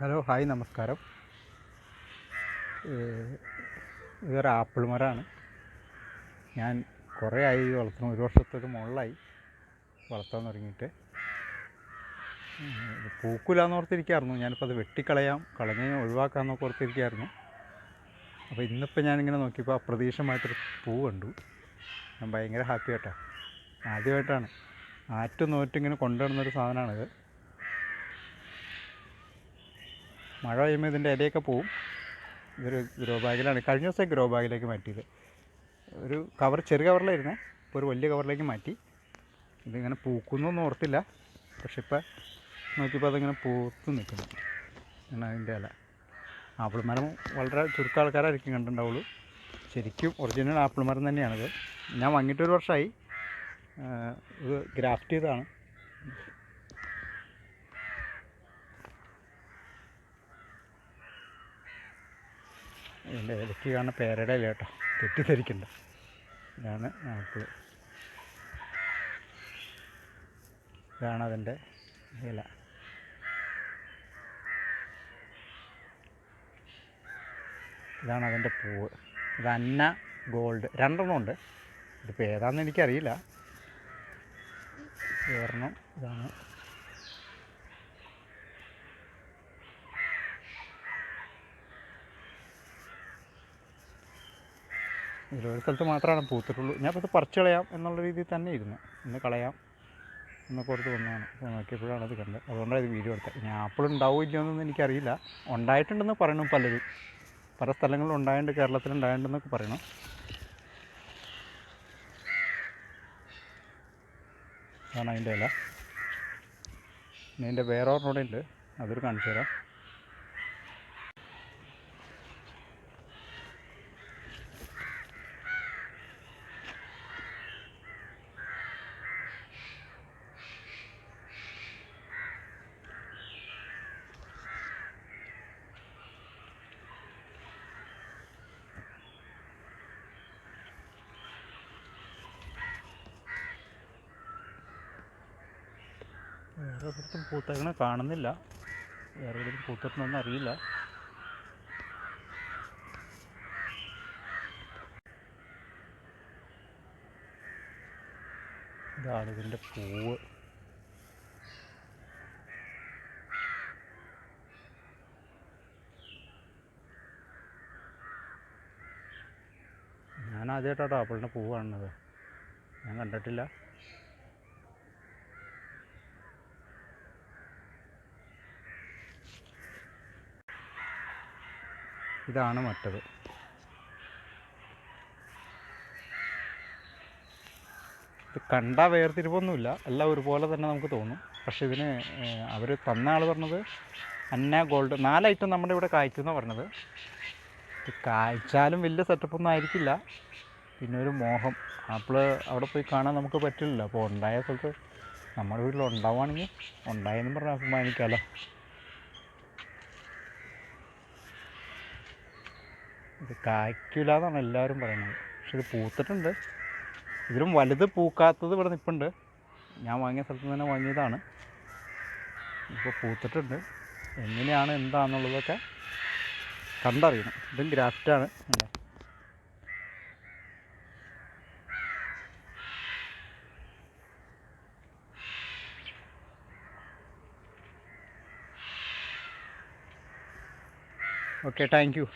Hello hi നമസ്കാരം. ഇതൊരു apple മരമാണ്. ഞാൻ കുറേ ആയി വളർത്തണം ഒരു വർഷത്തൊരു മുകളിലായി വളർത്താൻ തുടങ്ങിയിട്ട്. പൂക്കില്ലാന്ന് ഓർത്തിരിക്കുകയായിരുന്നു ഞാനിപ്പോൾ അത് വെട്ടിക്കളയാം കളഞ്ഞ് ഒഴിവാക്കാമെന്നൊക്കെ ഓർത്തിരിക്കായിരുന്നു. അപ്പോൾ ഇന്നിപ്പോൾ ഞാനിങ്ങനെ നോക്കിയപ്പോൾ അപ്രതീക്ഷിതമായിട്ടൊരു പൂ കണ്ടു. ഞാൻ ഭയങ്കര ഹാപ്പി ആയിട്ടാണ് ആദ്യമായിട്ടാണ്. ആറ്റും നോറ്റും ഇങ്ങനെ കൊണ്ടുവരുന്നൊരു സാധനമാണിത്. മഴ പെയ്യുമ്പോൾ ഇതിന്റെ ഇലയൊക്കെ പോവും. ഇതൊരു ഗ്രോ ബാഗിലാണ് കഴിഞ്ഞ ദിവസം ഗ്രോ ബാഗിലേക്ക് മാറ്റിയത്. ഒരു കവർ ചെറിയ കവറിലായിരുന്നു ഇപ്പോൾ ഒരു വലിയ കവറിലേക്ക് മാറ്റി. ഇതിങ്ങനെ പൂക്കുന്നൊന്നും ഓർത്തില്ല. പക്ഷെ ഇപ്പം നോക്കിയപ്പോൾ അതിങ്ങനെ പൂത്ത് നിൽക്കുന്നു അങ്ങനെ അതിന്റെ ഇല. ആപ്പിൾ മരം വളരെ ചുരുക്കം ആൾക്കാരായിരിക്കും കണ്ടിട്ടുണ്ടാവുള്ളൂ. ശരിക്കും ഒറിജിനൽ ആപ്പിൾ മരം തന്നെയാണിത്. ഞാൻ വാങ്ങിയിട്ടൊരു വർഷമായി ഇത് ഗ്രാഫ്റ്റ് ചെയ്തതാണ്. ഇതിന്റെ ഇടയ്ക്ക് കാണുന്ന പേരയുടെ ഇല കേട്ടോ. തെറ്റിദ്ധരിക്കണ്ട. ഇതാണ് ആപ്പിൾ ഇതാണ് അതിന്റെ ഇല. ഇതാണ് അതിന്റെ പൂവ്. ഇത് അന്ന ഗോൾഡ്. രണ്ടെണ്ണം ഉണ്ട്. ഇതിപ്പോൾ ഏതാണെന്ന് എനിക്കറിയില്ല. ഇതാണ് ഇതിലൊരു സ്ഥലത്ത് മാത്രമാണ് പൂത്തിട്ടുള്ളൂ. ഞാൻ ഇപ്പോൾ പറിച്ചു കളയാം എന്നുള്ള രീതിയിൽ തന്നെ ഇരുന്നു. ഇന്ന് കളയാം എന്നൊക്കെ ഓർത്ത് വന്നതാണ്. അപ്പോൾ നോക്കിയപ്പോഴാണ് അത് കണ്ടത്. അതുകൊണ്ടാണ് ഇത് വീഡിയോ എടുത്തത്. ഞാൻ ആപ്പിൾ ഉണ്ടാവും ഇല്ലയോ എന്നൊന്നും എനിക്കറിയില്ല. ഉണ്ടായിട്ടുണ്ടെന്ന് പറയണം പലരും. പല സ്ഥലങ്ങളിൽ ഉണ്ടായിട്ടുണ്ട് കേരളത്തിൽ ഉണ്ടായിട്ടുണ്ടെന്നൊക്കെ പറയണം. അതാണ് അതിന്റെ ഇല. ഇനി അതിന്റെ വേറെ ഒരെണ്ണം ഉണ്ട്. അതൊരു കാണിച്ചു തരാം. ഒരിടത്തും പൂത്തേക്കണ കാണുന്നില്ല. വേറെ ഒരിടത്തും പൂത്തിട്ടുണ്ടെന്ന് അറിയില്ല. ഇതാണ് ഇതിന്റെ പൂവ്. ഞാൻ ആദ്യമായിട്ടാട്ടോ ആപ്പിളിന്റെ പൂവ് കാണുന്നത്. ഞാൻ കണ്ടിട്ടില്ല. ഇതാണ് മറ്റത്. ഇത് കണ്ടാൽ വേർതിരിവൊന്നുമില്ല. എല്ലാം ഒരുപോലെ തന്നെ നമുക്ക് തോന്നും. പക്ഷെ ഇതിന് അവർ തന്ന ആൾ പറഞ്ഞത് അന്ന ഗോൾഡ്. നാലായിട്ടും നമ്മുടെ ഇവിടെ കായ്ക്കുന്ന പറഞ്ഞത്. ഇത് കായ്ച്ചാലും വലിയ സെറ്റപ്പൊന്നും ആയിരിക്കില്ല. പിന്നെ ഒരു മോഹം. ആപ്പിൾ അവിടെ പോയി കാണാൻ നമുക്ക് പറ്റില്ല അപ്പോൾ ഉണ്ടായ സ്ഥലത്ത് നമ്മുടെ വീട്ടിൽ ഉണ്ടാവുകയാണെങ്കിൽ ഉണ്ടായെന്നും പറഞ്ഞാൽ അഭിമാനിക്കാമല്ലോ ഇത് കായ്ക്കില്ല എന്നാണ് എല്ലാവരും പറയുന്നത്. പക്ഷെ ഇത് പൂത്തിട്ടുണ്ട്. ഇതിലും വലുത് പൂക്കാത്തത് ഇവിടെ നിൽപ്പുണ്ട് ഞാൻ വാങ്ങിയ സ്ഥലത്ത് നിന്ന് തന്നെ വാങ്ങിയതാണ്. ഇപ്പോൾ പൂത്തിട്ടുണ്ട്. എങ്ങനെയാണ് എന്താണെന്നുള്ളതൊക്കെ കണ്ടറിയണം. ഇതും ഗ്രാഫ്റ്റാണ്. Okay thank you.